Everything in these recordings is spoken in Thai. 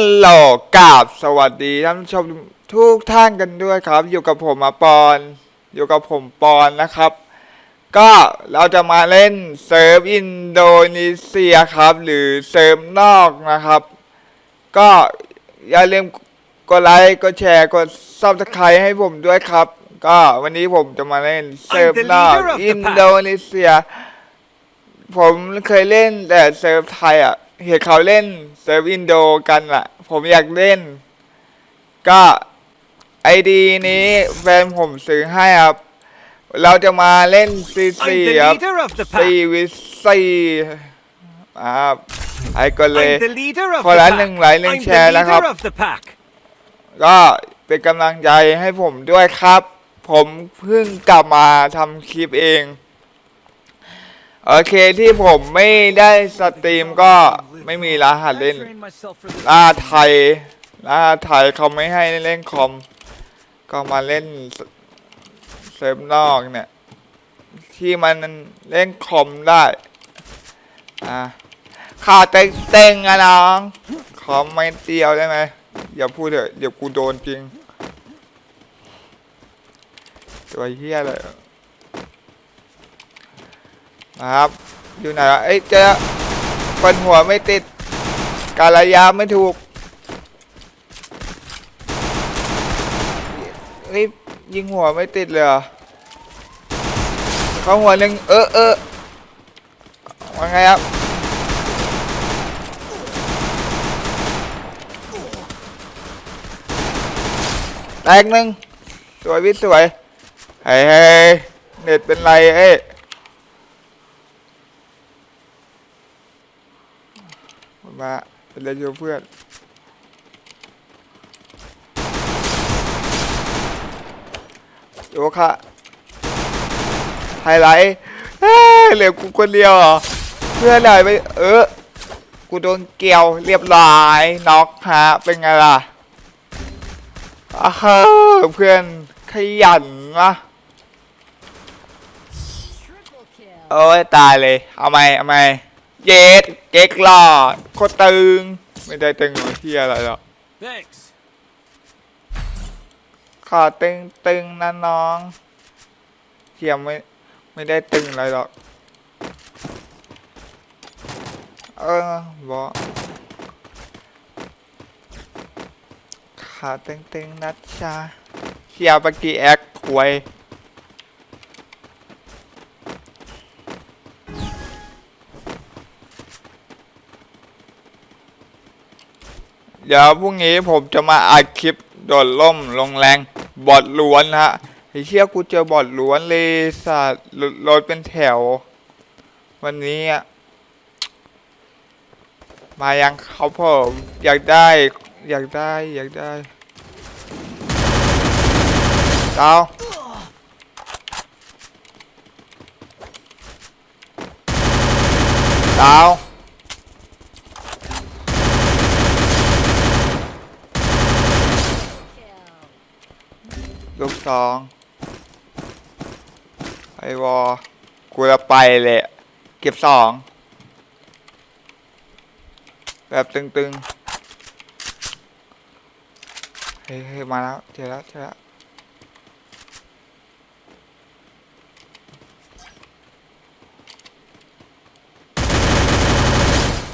ฮัลโหลกาบสวัสดีท่านผู้ชมทุกท่านกันด้วยครับ อยู่กับผมอาปอน อยู่กับผมปอนนะครับ ก็เราจะมาเล่นเซิร์ฟอินโดนีเซียครับ หรือเซิร์ฟนอกนะครับ ก็อย่าลืมกดไลค์กดแชร์กดซับสไครต์ให้ผมด้วยครับ ก็วันนี้ผมจะมาเล่นเซิร์ฟนอกอินโดนีเซีย ผมเคยเล่นแต่เซิร์ฟไทยอะ เห็นเขาเล่นเซิร์ฟอินโดกันอะผมอยากเล่น ก็ไอดีนี้แฟนผมซื้อให้ครับ เราจะมาเล่นซีซี I'm the ครับ leader of the ซี pack. วิซีครับไอ้ก็เลย I'm the leader of คน the ละ pack. หนึ่งไลค์หนึ่ง I'm แชร์ the นะครับ leader of the pack. ก็เป็นกำลังใจให้ผมด้วยครับ ผมเพิ่งกลับมาทำคลิปเอง โอเคที่ผมไม่ได้สตรีมก็ไม่มีรหัสเล่นรหัสไทยรหัสไทยเขาไม่ให้เล่นคอม ก็มาเล่นเซิร์ฟนอกเนี่ย ที่มันเล่นคอมได้ อะข่าวเต็งๆอะน้องขอไม่เตียวได้ไหมอย่าพูดเถอะเดี๋ยวกูโดนจริงตัวเฮี้ยเลย นะครับ อยู่ไหนวะเอ้ยเจอปันหัวไม่ติดการระยะไม่ถูกเฮ้ยยิงหัวไม่ติดเลยเหรอเข้าหัวหนึ่งเออเออว่าไงครับแตกหนึ่งสวยวิสวยเฮ้ยเฮ้ยเน็ตเป็นไรเอ้ มาเป็นเล่นอยู่เพื่อนโยคะไฮไลท์เฮ้ยเหลือกูคนเดียวเพื่อนไหนไปเออ กูโดนเกี่ยวเรียบร้อยน็อกฮะเป็นไงล่ะอ้าวเพื่อนขยันวะโอ้ยตายเลย เอาไหมเอาไหม เย็ดเก๊กหลอดโคตรตึง ไม่ได้ตึงหรือที่อะไรหรอก Thanks. ขอตึงตึงนะน้องเทียมไม่ไม่ได้ตึงอะไรหรอก เออบอกขาตึงตึงนัดชาเชียร์ปกีแอคควย เดี๋ยวพรุ่งนี้ผมจะมาอัดคลิปโดดล่มลงแรงบอดล้วนฮะไอ้เชี่ยกูเจอบอดล้วนเลยสัตว์รถเป็นแถว วันนี้อะมายังเขาผมอยากได้ อยากได้อยากได้ดาวดา ลูกสองไอวอกูจะไปเลยเก็บสองแบบตึงๆ เฮ้ยมาแล้วเจอแล้วเจอแล้ว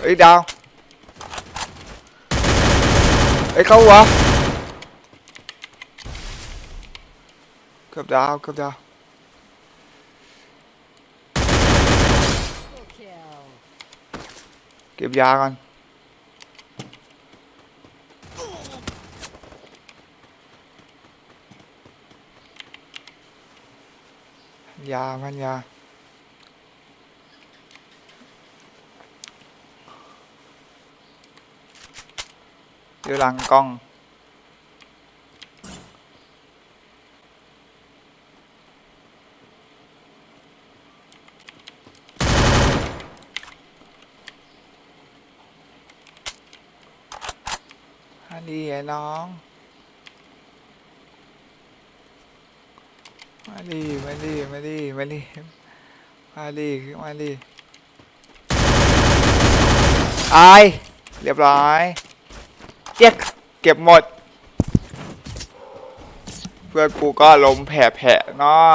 เฮ้ยดาวเฮ้ยเข้าวเกือบดาวเกือบดาว Triple kill. เก็บยาก่อนยามันยาอยู่หลังกล้อง อั น้อง มาดีมาดีมาดีมาดีมาดีมาดีอเรียบร้อยเจ๊กเก็บหมด เพื่อนกูก็ลมแผ่ๆเนาะ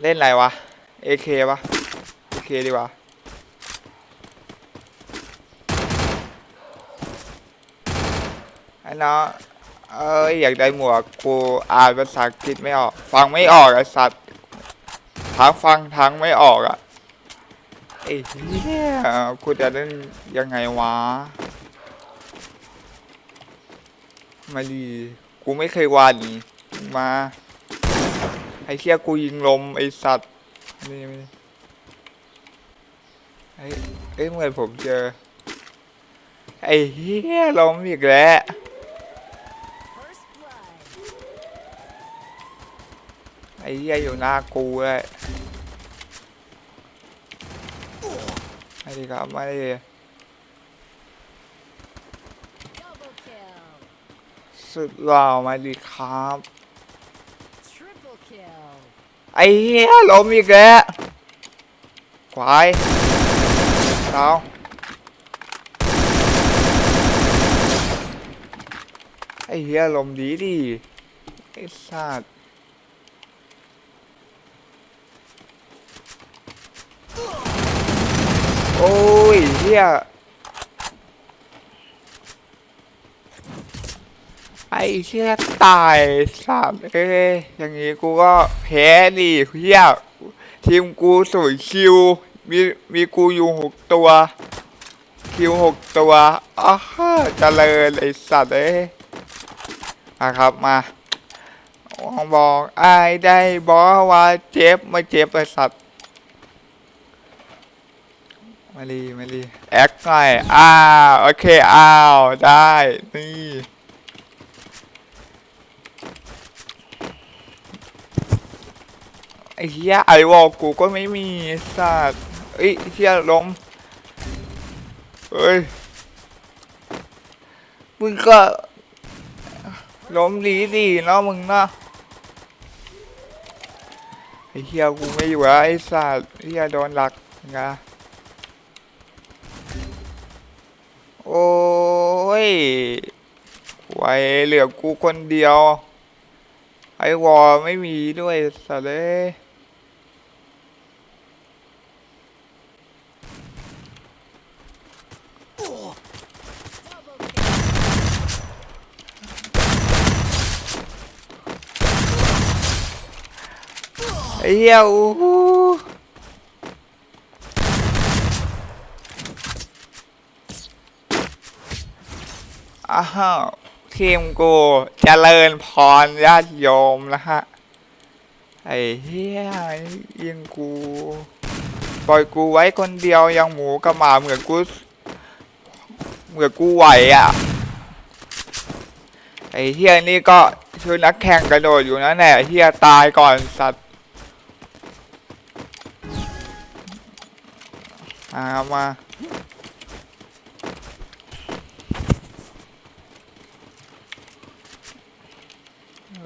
เล่นอะไรวะ AK ปะ AK ดีกว่า อ้น้องเอ้ยอยากได้หมวกกูอ่านภาษาอังกฤษไม่ออก ฟังไม่ออกไอ้สัตว์ทั้งฟังทั้งไม่ออกอะไอ้เหี้ยกูจะเล่นยังไงวะมาดีกูไม่เคยวาดนี้มาไอ้เชี่ยกูยิงลมไอ้สัตว์นี่นี่ไอ้เอ้ยเมื่อผมเจอไอ้เหี้ยลมอีกแล้ว First blood. ไอ้ เหี้ยอยู่หน้ากูเลยมาดีครับมาดีสุดหล่อมาดีครับ ไอ้เหี้ยล้มอีกแล้วควายเอาไอ้เหี้ยลมดีดีไอ้สัตว์ โอ้ยเหี้ยไอ้เชี่ยตายสัตว์เอ้ยอย่างงี้กูก็แพ้ดิเหี้ยทีมกูสูยคิว มีมีกูอยู่หกตัว คิวหกตัวอ้าเจริญไอ้สัตว์เอ้ยมาครับมาบอกไอ้ได้บอกว่าเจ็บไม่เจ็บไอสัตว์ มาดีมาดีแอคหน่อ้าวโอเคอ้าวได้นี่ไอ้เหี้ยไอวอลกูก็ไม่มีไอ้สัตว์เอ้ยไอ้เหี้ยล้มเฮ้ยมึงก็ล้มดีดีเนาะมึงเนาะไอ้เหี้ยกูไม่อยู่แล้วไอ้สัตว์ไอเหี้ยโดนหลักไง โอ้ย ไว้เหลือกูคนเดียว ไอวอไม่มีด้วยสัตว์เลยไอ้เหี้ยอู้หู อ้าวทีมกูเจริญพรญาติโยมนะฮะ ไอ้เหี้ยยิงกู ปล่อยกูไว้คนเดียวยังหมูกับหมาเหมือนกู เหมือนกูไหวอะ ไอ้เฮียนี่ก็ช่วยนักแข่งกระโดดอยู่นั่นแหละเฮียตายก่อนสัตว์มามา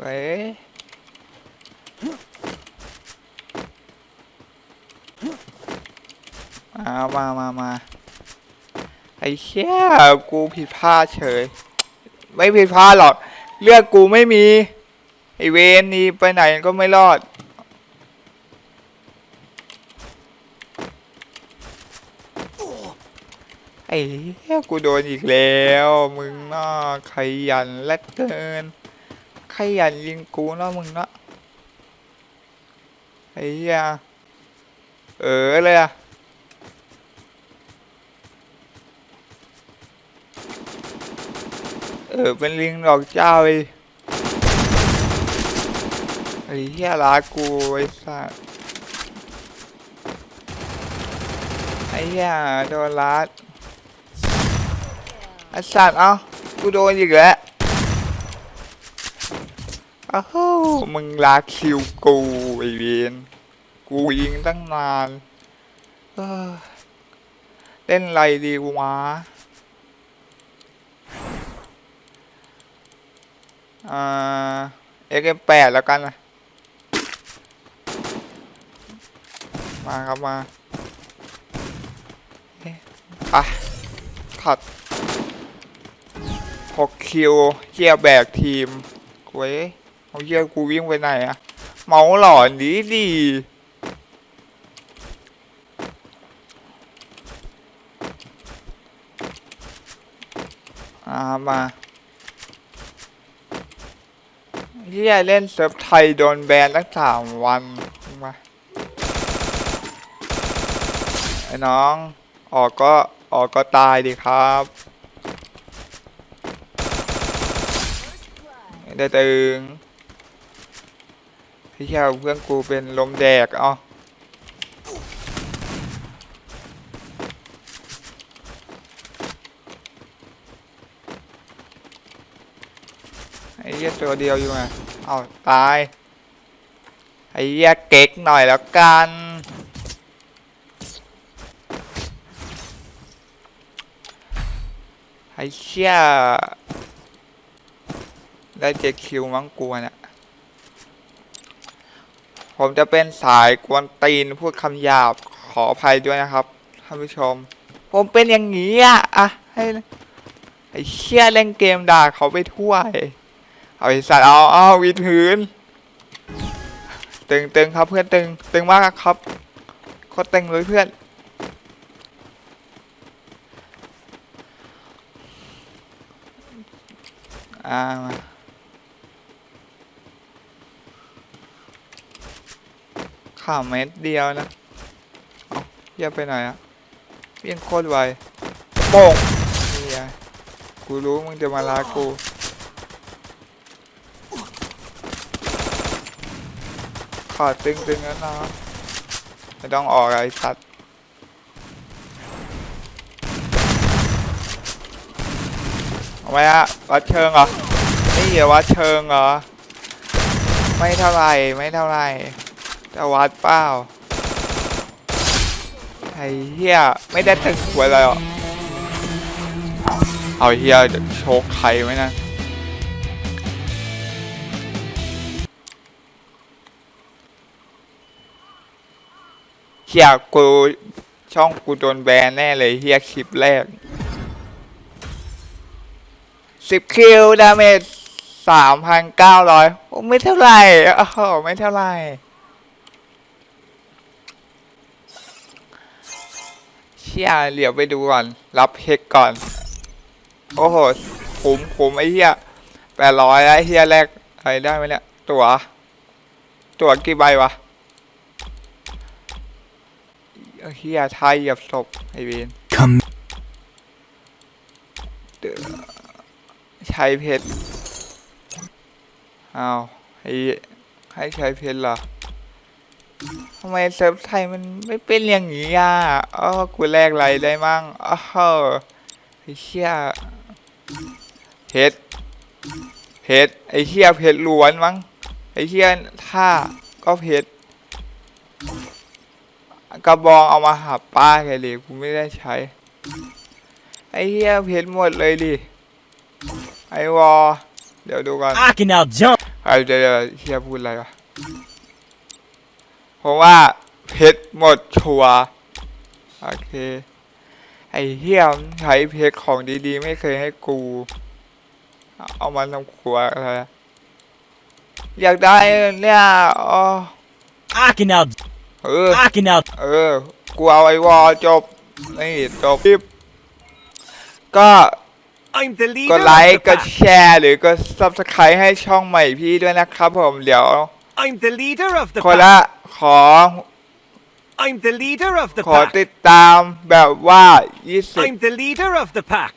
ว้ยมามามามาไอ้เชี่ยกูผิดพลาดเฉย ไม่ผิดพลาดหรอก เลือกกูไม่มี ไอเวนนี่ไปไหนก็ไม่รอดไอ้เหี้ยกูโดนอีกแล้ว มึงน่าขยันเหลือเกิน ขยันยิงกูเนาะมึงเนาะไอ้เหี้ยเออเลยอะเออเป็นลิงดอกเจ้าไอ้ไอ้เหี้ยลากูไอ้สัสไอ้เหี้ยโดนลัดไอ้สัตว์เอ้ากูโดนอีกแล้ว อ้าวมึงลาคิวกูไอเวนกูยิงตั้งนานเเล่นไรดีวะอ่าเอ็กแปดแล้วกันนะมาครับมาเอ๊ะอะขัดหกคิวเฮียแบกทีมเว้ย เอาเฮียกูวิ่งไปไหนอะเมาหลอนดีดีอามาเฮียเล่นเซิร์ฟไทยโดนแบนตั้งสามวันมาไอ้น้อง ออกก็ออกก็ตายดิครับได้ตึง พี่แค่เพื่อนกูเป็นลมแดกเอ๋อไอ้เหี้ยตัวเดียวอยู่ไงเอาตาย ไอ้เหี้ยเก๊กหน่อยแล้วกันไอ้เชี่ยได้เจ็ดคิวมั้งกลัวเนี่ย ผมจะเป็นสายกวนตีนพูดคำหยาบขออภัยด้วยนะครับท่านผู้ชม ผมเป็นอย่างนี้อะอะให้ไอ้เชี่ยเล่นเกมด่าเขาไปทั่วไอ้เอาไอ้สัตว์เอาเอาวีดพื้นตึงตึงครับเพื่อนตึงตึงมากครับโคตรตึงเลยเพื่อนอ่ามา ข่าวเม็ดเดียวนะเยี่ยไปไหนอะวิ่งโคตรไวโป่งนี่ไงกูรู้มึงจะมาลากูขอตึงตึงๆแล้วนะไม่ต้องออกไอ้สัตว์เอาไว้ฮะวัดเชิงเหรอ นี่เหรอวัดเชิงเหรอ ไม่เท่าไหรไม่เท่าไหร จะวัดเปล่าไอ้เฮียไม่ได้ตึงหัวเลยเหรอเอาเฮียจะโชกใครไหมนะเฮียกูช่องกูโดนแบนแน่เลยเฮียคลิปแรกสิบคิวดาเมจสามพันเก้าร้อยไม่เท่าไหร่โอ้ไม่เท่าไหร่ เชี่ยเหลียวไปดูก่อน รับเฮกก่อน โอ้โหคุ้มคุ้มไอ้เหี้ยแปดร้อยไอ้เหี้ยแรกอะไรได้ไหมเนี่ย ตัวตัวกี่ใบวะเฮียไทยเหยียบศพไอเวน Come ใช้เพชร อ้าวให้ให้ใช้เพชรเหรอทำไมเซิร์ฟไทยมันไม่เป็นอย่างนี้อะอ๋อกูแลกอะไรได้มั่งอ้าวไอ้เชี่ยเพชรเพชรไอ้เชี่ยเพชรล้วนมั้งไอ้เชี่ยท่าก็เพชรกระบองเอามาหาป้าแกเลยกูไม่ได้ใช้ ไอ้เหี้ยเพชรหมดเลยดิไอวอเดี๋ยวดูก่อน I can now jump. ไอเดี๋ยวเดี๋ยวเฮียพูดอะไรวะเพ ราะว่าเพชรหมดชัวร์โอเค ไอเฮียมนใช้เพชรของดีๆ ไม่เคยให้กู เอามาทำครัวอะไรอะอยากได้เนี่ยอ๋อ I can now. เออ I can now. เออ กูเอาไอวอจบ นี่จบก็ I'm the กดไลค์ กดแชร์ หรือกด subscribe ให้ช่องใหม่พี่ด้วยนะครับผม เดี๋ยว I'm the leader of the คนละขอ I'm the leader of the ขอติดตามแบบว่า 20 the leader of the pack.